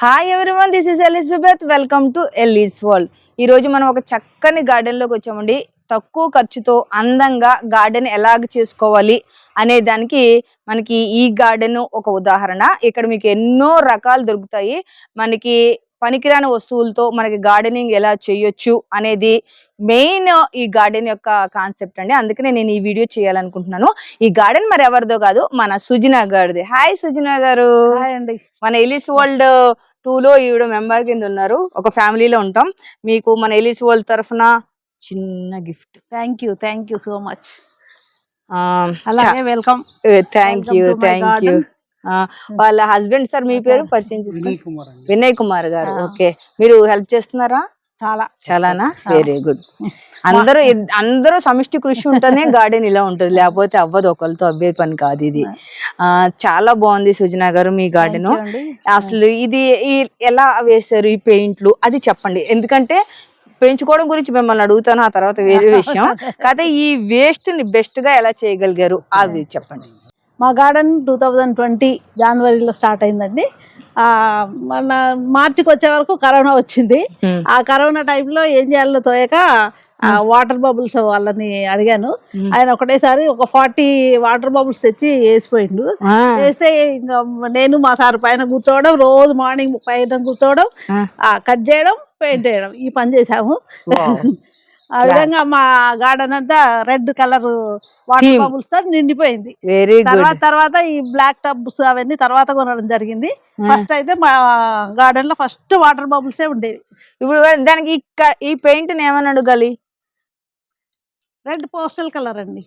Hi everyone this is Elizabeth welcome to Ellie's world ఈ రోజు మనం ఒక చక్కని గార్డెన్లోకి వచ్చామండి. తక్కువ ఖర్చుతో అందంగా గార్డెన్ ఎలాగ చేసుకోవాలి అనే దానికి మనకి ఈ గార్డెన్ ఒక ఉదాహరణ. ఇక్కడ మీకు ఎన్నో రకాలు దొరుకుతాయి. మనకి పనికిరాని వస్తువులతో మనకి గార్డెనింగ్ ఎలా చేయొచ్చు అనేది మెయిన్ ఈ గార్డెన్ యొక్క కాన్సెప్ట్ అండి. అందుకనే నేను ఈ వీడియో చేయాలనుకుంటున్నాను. ఈ గార్డెన్ మరి ఎవరిదో కాదు మన సుజినా గారిది. హాయ్ సుజినా గారు. హాయ్ అండి. మన ఎలిస్ వరల్డ్ లో ఈవిడ మెంబర్ కింద ఉన్నారు. ఒక ఫ్యామిలీలో ఉంటాం. మీకు మన ఎలిస్ వరల్డ్ తరఫున చిన్న gift. Thank you thank you so much అలాగే welcome thank you thank you. వాళ్ళ హస్బెండ్ సార్ మీ పేరు పరిచయం చేసుకోండి. వినయ్ కుమార్ గారు. ఓకే. మీరు హెల్ప్ చేస్తున్నారా? చాలా. చాలానా. వెరీ గుడ్ అందరూ అందరూ సమిష్టి కృషి ఉంటేనే గార్డెన్ ఇలా ఉంటుంది. లేకపోతే అవ్వదు ఒకరితో అవ్వే పని కాదు ఇది. ఆ. చాలా బాగుంది సుజనా గారు మీ గార్డెన్. అసలు ఇది ఎలా వేశారు ఈ పెయింట్లు? అది చెప్పండి. ఎందుకంటే పెంచుకోవడం గురించి మిమ్మల్ని అడుగుతాను ఆ తర్వాత వేరే విషయం. కాకపోతే ఈ వేస్ట్ని బెస్ట్గా ఎలా చేయగలిగారు? అవి చెప్పండి. మా గార్డెన్ టూ థౌజండ్ ట్వంటీ జనవరిలో స్టార్ట్ అయిందండి. మన మార్చికి వచ్చే వరకు కరోనా వచ్చింది. ఆ కరోనా టైంలో ఏం చేయాలో తోయక వాటర్ బబుల్స్ వాళ్ళని అడిగాను. ఆయన ఒకటేసారి ఒక ఫార్టీ వాటర్ బబుల్స్ తెచ్చి వేసిపోయిండు. వేస్తే ఇంకా నేను మా సార్ పైన కూర్చోవడం రోజు మార్నింగ్ పైన కూర్చోవడం కట్ చేయడం పెయింట్ చేయడం ఈ పని చేసాము. ఆ విధంగా మా గార్డెన్ అంతా రెడ్ కలర్ వాటర్. బబుల్స్తో నిండిపోయింది. వెరీ తర్వాత తర్వాత ఈ బ్లాక్ టబ్స్ అవన్నీ తర్వాత కొనడం జరిగింది. Hmm. ఫస్ట్ అయితే మా గార్డెన్లో ఫస్ట్ వాటర్ బబుల్సే ఉండేవి. ఇప్పుడు దానికి ఈ పెయింట్ ఏమని అడగాలి? రెడ్ పోస్టల్ కలర్ అండి.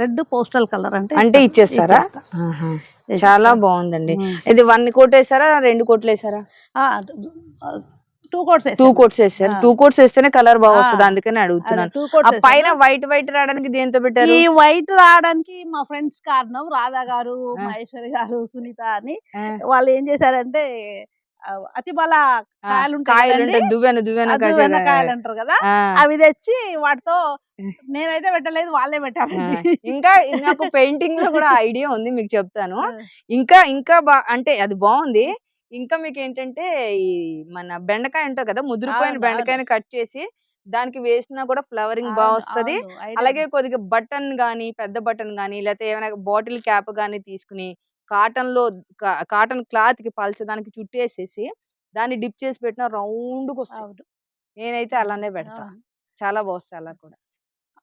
రెడ్ పోస్టల్ కలర్ అంటే అంటే ఇచ్చేస్తారా. చాలా బాగుందండి. Hmm. ఇది వన్ కోట్ వేసారా? రెండు కోట్లు వేసారా? టూ కోట్స్ టూ కోట్స్ వేసారు ఆ. టూ కోట్స్ వేస్తేనే కలర్ బాగా. వస్తుంది అందుకని అడుగుతున్నాను. టూ ఆ కోట్స్ పైన వైట్ వైట్ రావడానికి దేంతో పెట్టారు ఈ వైట్ రావడానికి మా ఫ్రెండ్స్ కారణం రాధా గారు. మహేశ్వరి గారు సునీత అని వాళ్ళు ఏం చేశారంటే అతి బల కాయలు కాయలు అంటారు కదా. అవి తెచ్చి వాటితో నేనైతే పెట్టలేదు వాళ్ళే ఆ. పెట్టారండి. ఇంకా నాకు పెయింటింగ్లో కూడా ఐడియా ఉంది మీకు చెప్తాను. ఇంకా ఇంకా బా అంటే అది బాగుంది. ఇంకా మీకు ఏంటంటే ఈ మన బెండకాయ ఉంటుంది కదా ముదిరిపోయిన అవును, బెండకాయని కట్ చేసి దానికి వేసినా కూడా ఫ్లవరింగ్ బాగా అవును, వస్తది అవును, idea అలాగే. కొద్దిగా బటన్ గానీ పెద్ద బటన్ గానీ లేకపోతే ఏమైనా బాటిల్ క్యాప్ గానీ తీసుకుని కాటన్లో కాటన్ క్లాత్కి పలచదానికి చుట్టేసేసి దాన్ని డిప్ చేసి పెట్టిన రౌండ్ వస్తుంది అవును, నేనైతే అలానే పెడతా అవును. చాలా బాగుస్తాయి అలా కూడా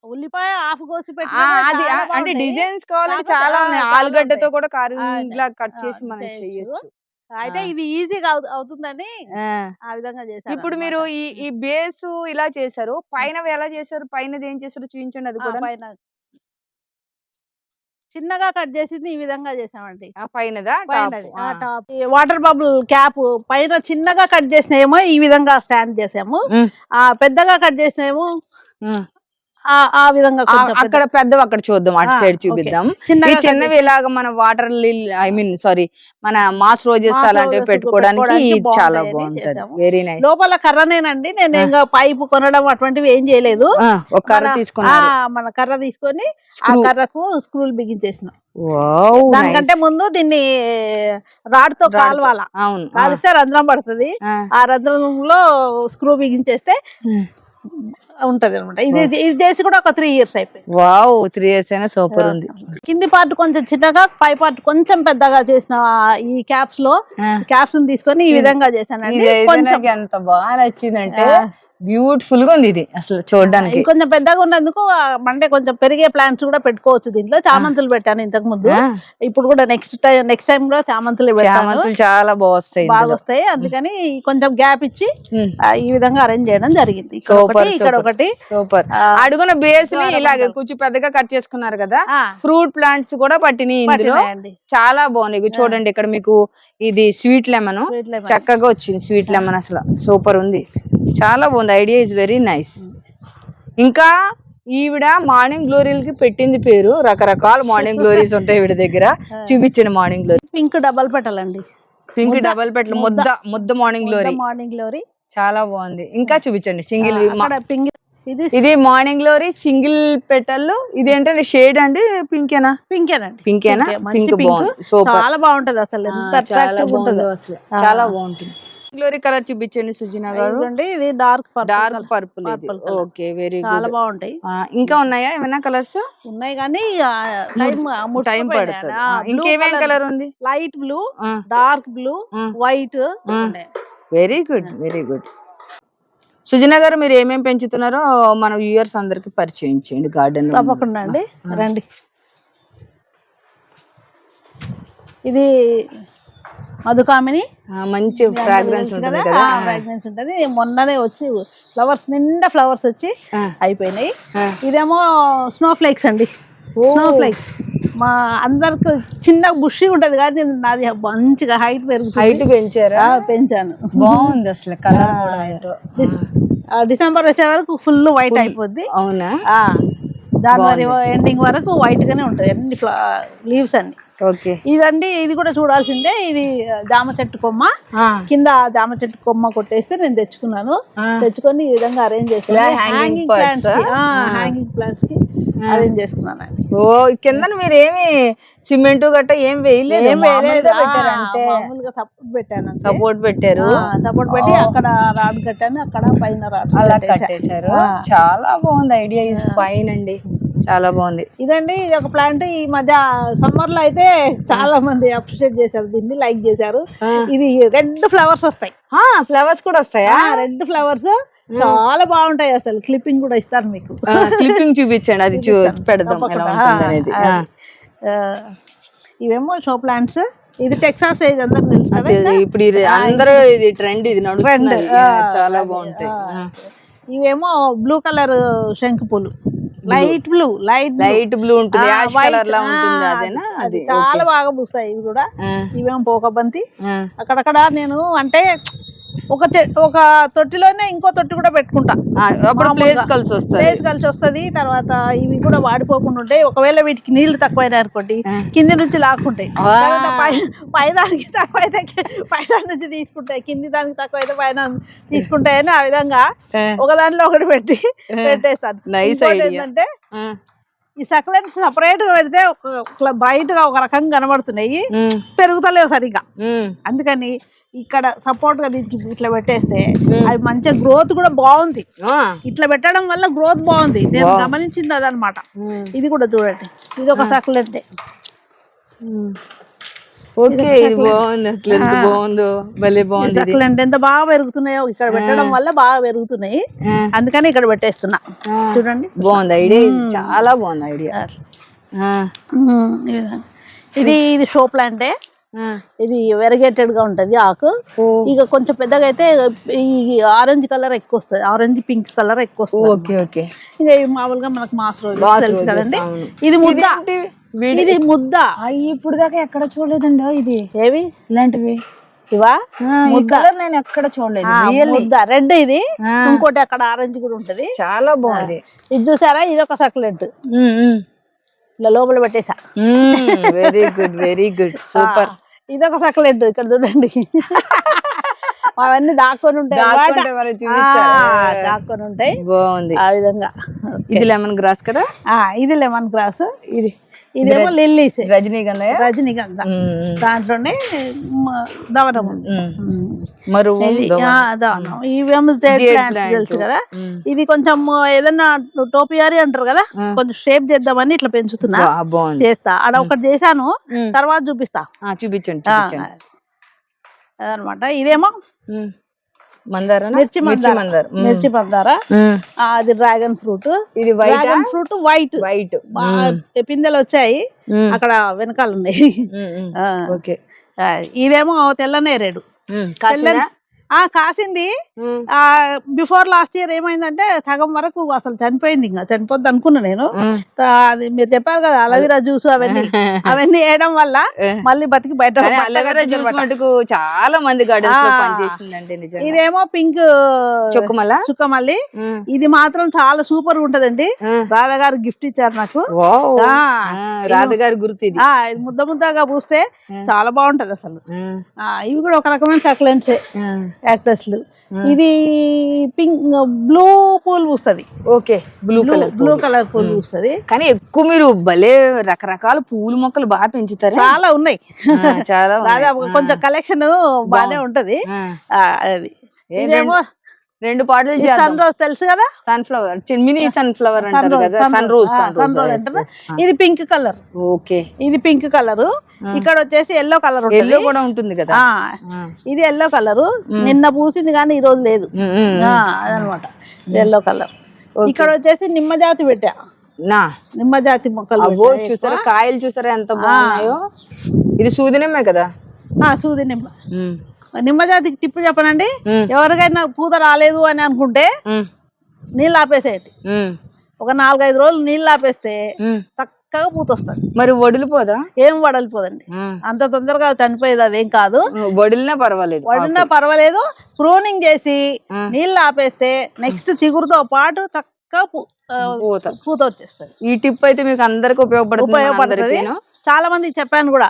ఉల్లిపాయ ఆఫ్ కోసి ఆ, పెట్టినా కూడా అది చాలా ఆ, అంటే. డిజైన్స్ కావాలంటే కాకపోతే చాలా ఆ, ఉన్నాయి చాలా ఆలుగడ్డతో ఉంటాయి. కూడా కర్రీ అవును. లా కట్ ఆ, చేసి మనం చేయొచ్చు. చెయ్యొచ్చు అయితే. ఇది ఈజీగా అవుతుందని ఆ. విధంగా చేశారు ఇప్పుడు మీరు ఈ ఈ బేస్ ఇలా చేశారు. పైన ఎలా చేశారు? పైనది ఏం చేశారు? చూపించండి అది కూడా. పైన చిన్నగా కట్ చేసింది ఈ విధంగా చేసామండి. ఆ పైనదా? టాప్. వాటర్ బబుల్ క్యాప్ పైన చిన్నగా కట్ చేసినేమో ఈ విధంగా స్టాండ్ చేసాము. ఆ పెద్దగా కట్ చేసినేమో. ఆ విధంగా అక్కడ పెద్దవి అక్కడ చూద్దాం అటు సైడ్. చూపిద్దాం. ఈ చిన్నవి ఇలాగ మన వాటర్ ఐ మీన్ సారీ మన మాస్ రోజెస్ అలాంటివి పెట్టుకోవడానికి చాలా బాగుంటది. వెరీ నైస్ లోపల కర్రనేనండి నేను. ఇంకా పైపు కొనడం అటువంటివి ఏం చేయలేదు. ఒక కర్ర ఆ, మన కర్ర తీసుకొని ఆ కర్రకు స్క్రూలు బిగించేసిన. దానికంటే ముందు దీన్ని రాడ్తో. కాలవాల. కాలిస్తే రంధ్రం పడుతుంది. ఆ. ఆ రంధ్రంలో స్క్రూ బిగించేస్తే ఉంటది అనమాట ఇది ఇది చేసి కూడా ఒక త్రీ ఇయర్స్ అయిపోయింది. వావ్ త్రీ ఇయర్స్ అయినా సూపర్ ఉంది. కింది పార్ట్ కొంచెం చిన్నగా పై పార్ట్ కొంచెం పెద్దగా చేసిన ఈ క్యాప్స్లో. క్యాప్స్ తీసుకొని ఈ విధంగా నాకు ఎంత బాగా నచ్చిందంటే. బ్యూటిఫుల్గా ఉంది ఇది అసలు చూడడానికి. ఇంకొంచెం పెద్దగా ఉన్నందుకు అంటే కొంచెం పెరిగే ప్లాంట్స్ కూడా పెట్టుకోవచ్చు దీంట్లో. చామంతులు పెట్టాను ఇంతకు ముందు. ఇప్పుడు కూడా నెక్స్ట్ టైం నెక్స్ట్ టైం కూడా చామంతులు చామంతులు చాలా బాగా వస్తాయి బాగా. వస్తాయి అందుకని కొంచెం గ్యాప్ ఇచ్చి ఈ విధంగా అరేంజ్ చేయడం జరిగింది. ఒకటి ఇక్కడ. ఒకటి. సూపర్. అడుగున బేస్ని. ఇలాగే కొంచెం పెద్దగా కట్ చేసుకున్నారు కదా. ఫ్రూట్ ప్లాంట్స్ కూడా పట్టినాయి ఇందులో. చాలా బాగున్నాయి. చూడండి ఇక్కడ మీకు ఇది స్వీట్ లెమన్. చక్కగా వచ్చింది స్వీట్ లెమన్ అసలు. సూపర్ ఉంది. చాలా బాగుంది. ఐడియా ఇస్ వెరీ నైస్ ఇంకా ఈవిడ మార్నింగ్ గ్లోరీలకి పెట్టింది పేరు. రకరకాల మార్నింగ్ గ్లోరీస్ ఉంటాయి ఈవిడ దగ్గర. చూపించండి మార్నింగ్ గ్లోరీ పింక్ డబల్ పెట్టాలండి పింక్ డబల్ పెట్ల ముద్ద. ముద్ద మార్నింగ్ గ్లోరీ మార్నింగ్ గ్లోరీ చాలా బాగుంది. ఇంకా చూపించండి. సింగిల్ ఇది మార్నింగ్ గ్లోరీ సింగిల్ పెటల్ ఇది ఏంటంటే షేడ్ అండి? పింకేనా పింకేనండి పింకేనా పింక్. బాగుంది. సూపర్ చాలా బాగుంటది అసలు. చాలా ఉంటుందో. అసలు. చాలా బాగుంటుంది. గ్లోరీ కలర్ చూపించండి సుజనా గారు. ఇది dark dark purple. Okay very చాలా బాగుంటాయి. ఇంకా ఉన్నాయా ఏమైనా కలర్స్? ఉన్నాయి కానీ టైం పడుతుంది. ఇంకేమేం కలర్ ఉంది? Light blue dark blue white very good very good. Sujana garu మీరు ఏమేం పెంచుతున్నారో మన వ్యూయర్స్ అందరికి పరిచయం చేయండి గార్డెన్ తప్పకుండా అండి. రండి. ఇది మధుకామిని మంచి ఫ్రాగ్రెన్స్ ఉంటుంది కదా? ఫ్రాగ్రెన్స్ ఉంటది. మొన్ననే వచ్చి ఫ్లవర్స్ నిండా ఫ్లవర్స్ వచ్చి అయిపోయినాయి. ఇదేమో స్నో ఫ్లేక్స్ అండి. స్నో ఫ్లేక్స్ మా అందరికి చిన్న బుషి ఉంటది కానీ నాది మంచిగా హైట్ పెరుగుతుంది. హైట్ పెంచారా? పెంచాను. బాగుంది అసలు కలర్ డిసెంబర్ వచ్చే వరకు ఫుల్ వైట్ అయిపోద్ది. అవునా? ఆ, జనవరి ఎండింగ్ వరకు వైట్ గానే ఉంటది. అన్ని లీవ్స్ అన్ని. ఇదండి ఇది కూడా చూడాల్సిందే. ఇది జామ చెట్టు కొమ్మ. కింద జామ చెట్టు కొమ్మ కొట్టేస్తే నేను తెచ్చుకున్నాను. తెచ్చుకొని ఈ విధంగా అరేంజ్ చేసుకున్నాను హ్యాంగింగ్ ప్లాంట్స్? హ్యాంగింగ్ ప్లాంట్స్కి అరేంజ్ చేసుకున్నాను అండి. ఓ కింద మీరు ఏమి సిమెంట్ గట్ట ఏం వేయలేదు? మామూలుగా సపోర్ట్ పెట్టాను. సపోర్ట్ పెట్టారు. సపోర్ట్ పెట్టి అక్కడ రాడ్ కట్టాను. అక్కడ పైన రాడ్స్ అలా కట్టేశారు. చాలా బాగుంది ఐడియా. ఇస్ ఫైన్ అండి. చాలా బాగుంది. ఇదండి ఇది ఒక ప్లాంట్. ఈ మధ్య సమ్మర్లో అయితే చాలా మంది అప్రిషియేట్ చేశారు దీన్ని లైక్ చేశారు. ఇది రెడ్ ఫ్లవర్స్ వస్తాయి. ఫ్లవర్స్ కూడా వస్తాయా? రెడ్ ఫ్లవర్స్ చాలా బాగుంటాయి అసలు. క్లిప్పింగ్ కూడా ఇస్తారు మీకు. క్లిప్పింగ్ చూపించండి అది పెడదాం అనేది. ఇవేమో షో ప్లాంట్స్. ఇది టెక్సాస్ ఏజ్ అందరికి తెలుసు కదా అది ఇప్పుడు అందరూ ఇది ట్రెండ్ ఇది నడుస్తుంది చాలా బాగుంటాయి. ఇవేమో బ్లూ కలర్ శంకు పూలు. Light blue light light blue ఉంటుంది. యాష్ కలర్ లా ఉంటుంది అదేనా? అది చాలా బాగా పూస్తాయి ఇవి కూడా. ఆ, ఇవేమో పోకబంతి. అక్కడక్కడ నేను అంటే ఒక ఒక తొట్టిలోనే ఇంకో తొట్టి కూడా పెట్టుకుంటా. ప్లేస్ కలిసి వస్తుంది. ప్లేస్ కలిసి వస్తది. తర్వాత ఇవి కూడా వాడిపోకుండా ఉంటాయి. ఒకవేళ వీటికి నీళ్ళు తక్కువైనాయి అనుకోండి కింది నుంచి లాక్కుంటాయి. పై దానికి తక్కువ అయితే పై దాని నుంచి తీసుకుంటాయి. కింది దానికి తక్కువ అయితే పైన తీసుకుంటాయని ఆ విధంగా ఒక దానిలో ఒకటి పెట్టి పెట్టేస్తాను. ఏంటంటే ఈ సక్లెంట్స్ సపరేట్గా పెడితే ఒక బయటగా ఒక రకంగా కనబడుతున్నాయి. పెరుగుతలేవు సరిగ్గా. ఉమ్, అందుకని ఇక్కడ సపోర్ట్గా దీనికి ఇట్లా పెట్టేస్తే. అవి మంచిగా గ్రోత్ కూడా బాగుంది. ఇట్లా పెట్టడం వల్ల గ్రోత్ బాగుంది. నేను గమనించింది అదనమాట. ఇది కూడా చూడండి. ఇది ఒక సక్లెంట్. ఓకే ఇది బాగుంది అసలు. ఎంత బాగుందో భలే బాగుంది. సక్లెంట్ ఎంత బాగా పెరుగుతున్నాయో ఇక్కడ పెట్టడం వల్ల బాగా పెరుగుతున్నాయి. అందుకని ఇక్కడ పెట్టేస్తున్నా. చూడండి. బాగుంది ఐడియా చాలా బాగుంది ఐడియా. ఇది ఇది షో ప్లాంటే ఇది వెరగేటెడ్గా ఉంటది ఆకు. ఇక కొంచెం పెద్దగా అయితే ఈ ఆరెంజ్ కలర్ ఎక్కువ వస్తుంది ఆరెంజ్ పింక్ కలర్ ఎక్కువ వస్తుంది ఓకే. ఓకే ఇంకా మామూలుగా మనకు మాస్ రోజు తెలుసు కదండి. ఇది ముద్ద. ఇది ముద్ద. అయ్యి ఇప్పుడు దాకా ఎక్కడ చూడలేదండి ఇది. ఏవి? ఇలాంటివి. ఇవా? కలర్ నేను ఎక్కడ చూడలేదు. ముద్ద. రెడ్ ఇది. ఇంకోటి అక్కడ ఆరెంజ్ కూడా ఉంటది. చాలా బాగుంది. ఇది చూసారా? ఇది ఒక సక్లెంట్ ఇలా లోపల పెట్టేసా. Very good very good super ఇది ఒక సక్లెంట్ ఇక్కడ చూడండి. అవన్నీ దాక్కొని ఉంటాయి దాక్కొని ఉంటాయి. బాగుంది. ఆ విధంగా. ఇది లెమన్ గ్రాస్ కదా? ఆ, ఇది లెమన్ గ్రాస్ ఇది. ఇదేమో లిల్లీస్. రజనీగంధ. రజనీగంధ దాంట్లోనే మ- దవనం ఉంది. మరువు ఇది ఆ, దవనం ఇవేమో జెడ్ ప్లాంట్స్ తెలుసు కదా. ఇది కొంచెం ఏదన్నా టోపియారి అంటారు కదా? కొంచెం షేప్ చేద్దామని ఇట్లా పెంచుతున్నా. చేస్తా. ఆడ ఒకటి చేశాను. తర్వాత చూపిస్తా. చూపించండి అదనమాట. ఇదేమో మిర్చి మందార. మిర్చి మందార. ఆ, అది డ్రాగన్ ఫ్రూట్. ఇది white? Dragon fruit white. White. పిందెలు వచ్చాయి. అక్కడ వెనకాల ఉన్నాయి. ఆ, ఓకే. ఆ, ఇదేమో తెల్ల నేరేడు కాసిందా ఆ కాసింది. ఆ బిఫోర్ లాస్ట్ ఇయర్ ఏమైందంటే సగం వరకు అసలు చనిపోయింది ఇంకా చనిపోద్ది అనుకున్నా నేను. అది మీరు చెప్పారు కదా అలవీరా జ్యూస్ అవన్నీ. అవన్నీ వేయడం వల్ల మళ్ళీ బతికి బయట అలోవెరా జ్యూస్. మటుకు చాలా మంది ఇదేమో పింక్ చొక్కుమల చుక్కమల్లి? ఇది మాత్రం చాలా సూపర్ ఉంటదండి. రాధా గారు గిఫ్ట్ ఇచ్చారు నాకు. రాధగారి గుర్తు ఇది. ముద్ద ముద్దగా పూస్తే చాలా బాగుంటది అసలు. ఇవి కూడా ఒక రకమైన సక్లెంట్సే మ్మ్. యాక్టర్స్లు. ఇది పింక్ బ్లూ పూలు పూస్తుంది. Okay blue colour blue colour పూలు పూస్తుంది. కానీ ఎక్కువ మీరు భలే రకరకాల పూల మొక్కలు బాగా పెంచుతారు? చాలా ఉన్నాయి. చాలా కొంచెం కలెక్షన్ బాగానే ఉంటది. రెండు పాటలు సన్ రోజ్ తెలుసు కదా? సన్ఫ్లవర్ మినీ సన్ఫ్లవర్ సన్ అంటారు రోజ్ కదా. Sun rose sun sun rose అంటారు ఇది పింక్ కలర్ ఓకే ఇది పింక్ కలర్ ఇక్కడ వచ్చేసి ఎల్లో కలర్ ఎల్లో కూడా ఉంటుంది కదా? ఆ. ఇది ఎల్లో కలర్ నిన్న పూసింది కానీ ఈ రోజు లేదు. అదనమాట. ఎల్లో కలర్ ఇక్కడ వచ్చేసి నిమ్మ జాతి పెట్టా. నా. నిమ్మ జాతి మొక్కలు. చూసారా? కాయలు చూసారా ఎంత బాగున్నాయో? ఇది సూదినమ్మే కదా? ఆ, సూది నిమ్మ. ఉమ్, నిమ్మ జాతికి టిప్పు చెప్పనండి. ఎవరికైనా పూత రాలేదు అని అనుకుంటే నీళ్ళు ఆపేసేయటి ఉమ్, ఒక నాలుగైదు రోజులు నీళ్ళు ఆపేస్తే. చక్కగా పూత వస్తుంది. మరి వడిలిపోదా? ఏం వడలిపోదండి. అంత తొందరగా చనిపోయేది అదేం కాదు. వడిలినా పర్వాలేదు. వడినా పర్వాలేదు. ప్రూనింగ్ చేసి. నీళ్ళు ఆపేస్తే నెక్స్ట్ చిగురుతో పాటు చక్కగా పూత. పూత వచ్చేస్తుంది. ఈ టిప్ అయితే మీకు అందరికి ఉపయోగపడుతుంది ఉపయోగపడుతుంది. చాలా మంది చెప్పాను కూడా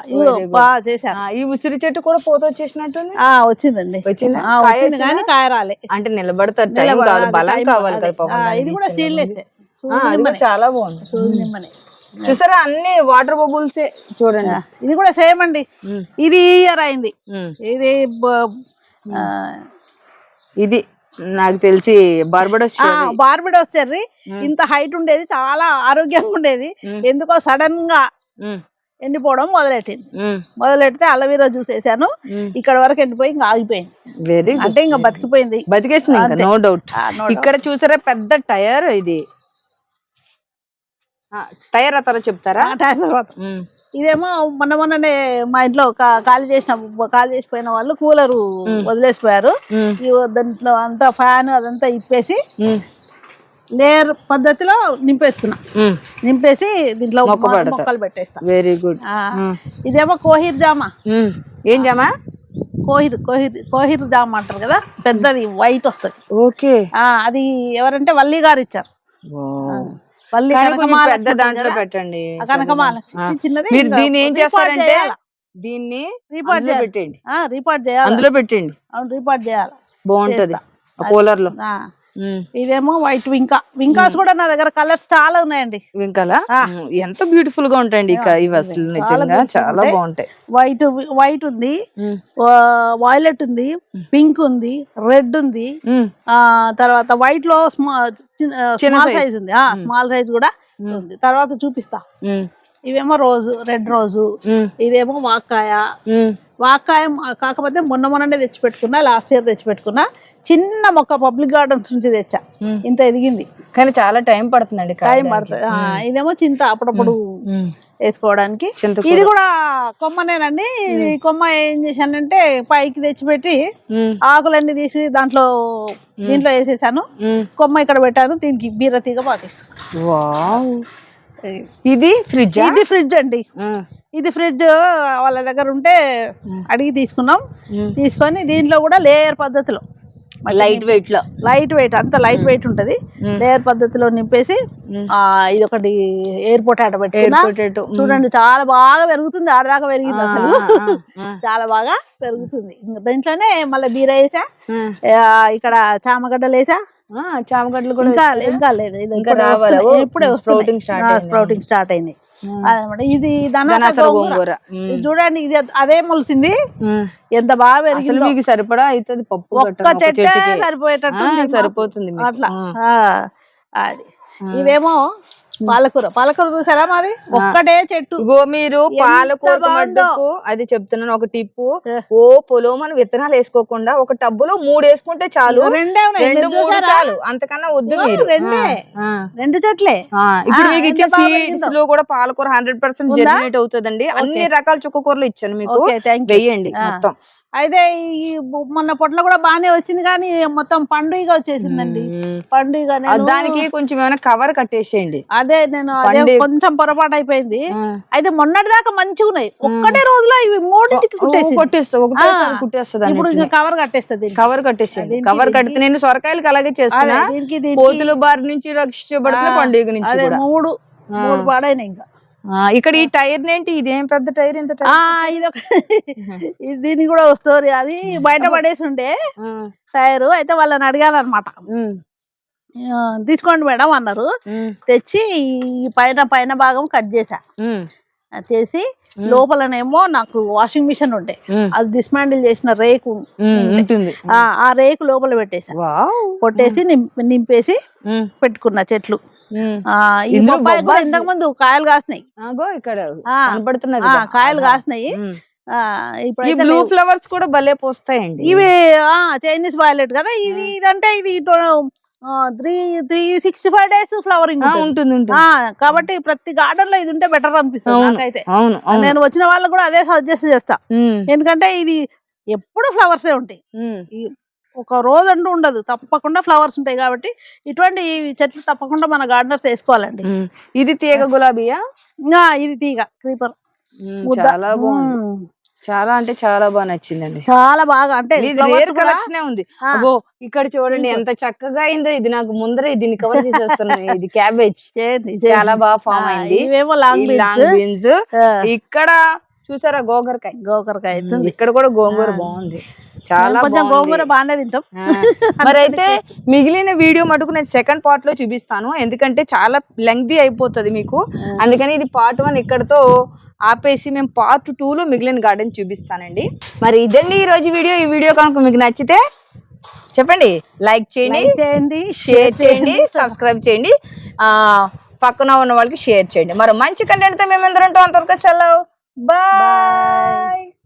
చేశాను ఈ ఉసిరి చెట్టు కూడా పూత వచ్చేసినట్టుంది? ఆ వచ్చిందండి. వచ్చిందా? కానీ కాయ రాలే. అంటే నిలబడతారు బలం కావాలి. కదా ఇది కూడా సీడ్లెస్ చాలా బాగుంది. చూసారా అన్ని వాటర్ బబుల్స్ చూడండి. ఇది కూడా సేమ్ అండి. ఇది ఇయర్ అయింది. ఇది ఇది నాకు తెలిసి బార్బడోస్ బార్బిడోస్ చెర్రీ. ఇంత హైట్ ఉండేది చాలా ఆరోగ్యంగా ఉండేది. ఎందుకో సడన్గా ఎండిపోవడం మొదలెట్టింది. మొదలెడితే అలవీరా జ్యూస్ వేసాను. ఇక్కడ వరకు ఎండిపోయి ఇంకా ఆగిపోయింది. వెరీ గుడ్ అంటే ఇంకా బతికిపోయింది. బతికేస్తుంది ఇంకా నో డౌట్ ఇక్కడ చూసారా పెద్ద టైర్ ఇది. టైర్ అతను చెప్తారా? ఆ టైం తర్వాత. ఇదేమో మొన్న మొన్ననే మా ఇంట్లో ఖాళీ చేసిన ఖాళీ చేసిపోయిన వాళ్ళు కూలరు వదిలేసిపోయారు. దాంట్లో అంతా ఫ్యాన్ అదంతా ఇప్పేసి లేయర్ పద్ధతిలో నింపేస్తున్నా. నింపేసి దీంట్లో. మొక్కలు పెట్టేస్తా. వెరీ గుడ్ ఇదేమో కోహిర్ జామ. ఏం జామా? కోహిర్ కోహిర్ కోహిర్ జామ అంటారు కదా? పెద్దది వైట్ వస్తుంది. ఓకే. ఆ, అది ఎవరంటే వల్లి గారు ఇచ్చారు. వల్లి పెద్ద దాంట్లో పెట్టండి. కనకమాల. చిన్నది మీరు దీన్ని ఏం చేస్తారంటే. దీన్ని రిపోర్ట్. పెట్టండి ఆ, రిపోర్ట్ చేయాలి? అందులో పెట్టండి అవును రిపోర్ట్ చేయాలి? బాగుంటది. కూలర్లో. ఇదేమో వైట్ వింకా. వింకాస్ కూడా నా దగ్గర కలర్స్ చాలా ఉన్నాయండి. వింకలా? ఎంత బ్యూటిఫుల్గా ఉంటాయండి ఇక ఇవి అసలు నిజంగా. చాలా బాగుంటాయి. వైట్ వైట్ ఉంది. ఉమ్, వాయిలెట్ ఉంది. పింక్ ఉంది. రెడ్ ఉంది. ఆ తర్వాత వైట్లో స్మాల్. సైజ్ ఉంది. స్మాల్ సైజ్ కూడా ఉంది. తర్వాత చూపిస్తా. ఇవేమో రోజు రెడ్ రోజు. ఇదేమో వాక్కాయ. మ- కాకపోతే మొన్న మొన్ననే తెచ్చిపెట్టుకున్నా లాస్ట్ ఇయర్ తెచ్చిపెట్టుకున్నా చిన్న మొక్క పబ్లిక్ గార్డెన్స్ నుంచి తెచ్చా. ఇంత ఎదిగింది. కానీ చాలా టైం పడుతుందండి టైం. పడుతుంది ఇదేమో చింత అప్పుడప్పుడు వేసుకోవడానికి. ఇది కూడా కొమ్మనేనండి. ఇది కొమ్మ ఏం చేశానంటే పైకి తెచ్చిపెట్టి ఆకులన్నీ తీసి దాంట్లో దీంట్లో వేసేసాను. కొమ్మ ఇక్కడ పెట్టాను. దీనికి బీర తీగ పాకిస్తాను ఇది ఫ్రిడ్జ్? ఇది ఫ్రిడ్జ్ అండి. ఇది ఫ్రిడ్జ్ వాళ్ళ దగ్గర ఉంటే అడిగి తీసుకున్నాం. తీసుకొని దీంట్లో కూడా లేయర్ పద్ధతిలో లైట్ వెయిట్లో. లైట్ వెయిట్ అంత లైట్ వెయిట్ ఉంటది. లేయర్ పద్ధతిలో నింపేసి ఇది ఒకటి ఎయిర్పోర్ట్ ఆట పొటాటో చూడండి చాలా బాగా పెరుగుతుంది ఆడదాకా పెరిగింది అసలు. చాలా బాగా పెరుగుతుంది. ఇంకా దీంట్లోనే మళ్ళీ బీర వేసా. ఇక్కడ చామగడ్డలు వేసా. చామగడ్డలు కూడా ఇంకా ఇంకా లేదు ఇది ఇంకా ఇప్పుడే. స్ప్రౌటింగ్ స్టార్ట్ అయింది. అదనమాట ఇది ధనాసర గోంగూర. చూడండి ఇది అదే మొలిసింది. ఎంత బాగా పెరిగిందో మీకు సరిపడా అవుతుంది పప్పు ఒక్క చెట్టే. సరిపోయేటట్టు. సరిపోతుంది. అట్లా అది ఇదేమో పాలకూర. పాలకూర చూసారా మాది? ఒక్కటే చెట్టు. ఇగో మీరు పాలకూర. మడ్డకు అది చెప్తున్నాను ఒక టిప్పు. ఓ పొలోమని విత్తనాలు వేసుకోకుండా ఒక టబ్బులో మూడు వేసుకుంటే చాలు. రెండే రెండు మూడు? చాలు. అంతకన్నా వద్దు మీరు. రెండే. రెండు చెట్లే. ఇప్పుడు మీకు ఇచ్చే సీడ్స్. లో కూడా పాలకూర హండ్రెడ్ పర్సెంట్? జెర్మినేట్ అవుతుందండి. అన్ని రకాల చుక్క కూరలు ఇచ్చాను మీకు. వెయ్యండి. మొత్తం. అయితే ఈ మొన్న పొట్ల కూడా బాగానే వచ్చింది కానీ మొత్తం పండుగ వచ్చేసిందండి. పండుగ దానికి కొంచెం ఏమైనా కవర్ కట్టేసేయండి. అదే నేను అదే. కొంచెం పొరపాటు అయిపోయింది. అయితే మొన్నటి దాకా మంచిగా ఉన్నాయి. ఒక్కటే రోజులో ఇవి మూడింటికి కుట్టేసి కొట్టేస్తా ఒకటేసారి కుట్టేస్తుంది ఇప్పుడు ఇంకా కవర్ కట్టేస్తుంది కవర్ కట్టేసేయండి. దీనికి కవర్. కడితే నేను సొరకాయలకి అలాగే దీనికి కోతుల బారి నుంచి రక్షించబడుతున్న పండుగ నుంచి మూడు మూడు పాడైనాయి ఇంకా. ఇక్కడ ఈ టైర్ ఏంటి? ఇదేం పెద్ద టైర్ ఇంత ఆ టైర్ ఇది ఒక ఇది దీనికి కూడా ఒక స్టోరీ. అది బయట పడేసి ఉండే టైరు. అయితే వాళ్ళని అడిగానమాట తీసుకోండి మేడం అన్నారు. తెచ్చి ఈ పైన పైన భాగం కట్ చేసా చేసి లోపలనేమో నాకు వాషింగ్ మిషన్ ఉండే. అది డిస్మాండిల్ చేసిన రేకు ఉంటుంది. ఆ ఆ రేకు లోపల పెట్టేసా కొట్టేసి నింప- నింపేసి పెట్టుకున్న చెట్లు. ఈ బొప్పాయి కూడా ఇంతకు ముందు కాయలు కాసినాయి. ఇక్కడ? కాయలు. కాసినాయి. ఈ బ్లూ లేవు. ఫ్లవర్స్ కూడా భలే పోస్తాయండి. ఇవి చైనీస్ వైలెట్ కదా ఇది ఇదంటే ఇది three three sixty five days flowering ఉంటుంది. కాబట్టి ప్రతి గార్డెన్లో ఇది ఉంటే బెటర్ అనిపిస్తుంది. నాకైతే. నేను వచ్చిన వాళ్ళకి కూడా అదే సజెస్ట్ చేస్తా. ఎందుకంటే ఇది ఎప్పుడు ఫ్లవర్స్ ఉంటాయి. ఒక రోజు అంటూ ఉండదు. తప్పకుండా ఫ్లవర్స్ ఉంటాయి కాబట్టి ఇటువంటి చెట్లు తప్పకుండా మన గార్డెనర్స్ వేసుకోవాలండి. ఇది తీగ గులాబీయా? ఇది తీగ క్రీపర్. చాలా బాగుంది. చాలా అంటే చాలా బాగా నచ్చిందండి. చాలా బాగా అంటే రేర్ కలెక్షన్ ఉంది. అగో ఇక్కడ చూడండి ఎంత చక్కగా అయిందో. ఇది నాకు ముందరే దీన్ని కవర్ చేసేస్తున్నాయి. ఇది క్యాబేజ్ చాలా బాగా ఫామ్ అయింది. లాంగ్ బీన్స్ ఇక్కడ చూసారా గోగరకాయ? గోకరకాయ అవుతుంది. ఇక్కడ కూడా గోంగూర బాగుంది. చాలా కొంచెం. గోంగూర బాగానే తింటాం. మరైతే మిగిలిన వీడియో మటుకు నేను సెకండ్ పార్ట్లో చూపిస్తాను. ఎందుకంటే చాలా లెంగ్దీ అయిపోతుంది మీకు. అందుకని ఇది పార్ట్ వన్ ఇక్కడతో ఆపేసి మేము పార్ట్ టూ లో మిగిలిన గార్డెన్ చూపిస్తానండి. మరి ఇదండి ఈ రోజు వీడియో. ఈ వీడియో కనుక మీకు నచ్చితే చెప్పండి. లైక్ చేయండి చేయండి షేర్ చేయండి సబ్స్క్రైబ్ చేయండి. ఆ పక్కన ఉన్న వాళ్ళకి షేర్ చేయండి. మరి మంచి కంటెంట్తో మేమందరం అంతవరకు సెలవు. Bye! Bye.